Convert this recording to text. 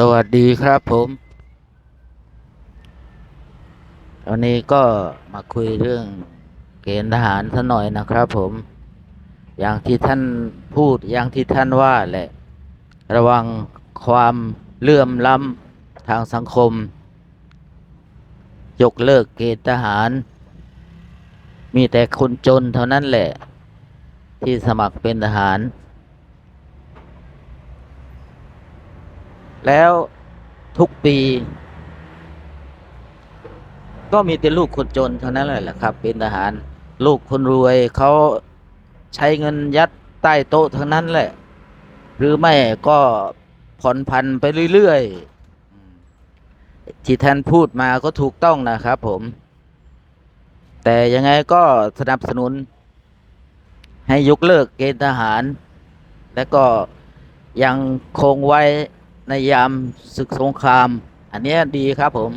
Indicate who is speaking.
Speaker 1: สวัสดีครับผมวันนี้ก็มาคุยเรื่องเกณฑ์ทหารซะหน่อยนะครับผม อย่างที่ท่านพูดอย่างที่ท่านว่าแหละ ระวังความเลื่อมล้ำทางสังคม ยกเลิกเกณฑ์ทหาร มีแต่คนจนเท่านั้นแหละ ที่สมัครเป็นทหาร แล้วทุกปี ก็มีแต่ลูกคนจนเท่านั้นแหละครับ เป็นทหาร ลูกคนรวยเขาใช้เงินยัดใต้โต๊ะทั้งนั้นแหละ หรือไม่ก็ผ่อนพันไปเรื่อยๆที่ท่านพูดมาก็ถูกต้องนะครับผม แต่ยังไงก็สนับสนุน ให้ยกเลิกเกณฑ์ทหาร และก็ยังคงไว้ ในยามศึกสงคราม อันนี้ดีครับผม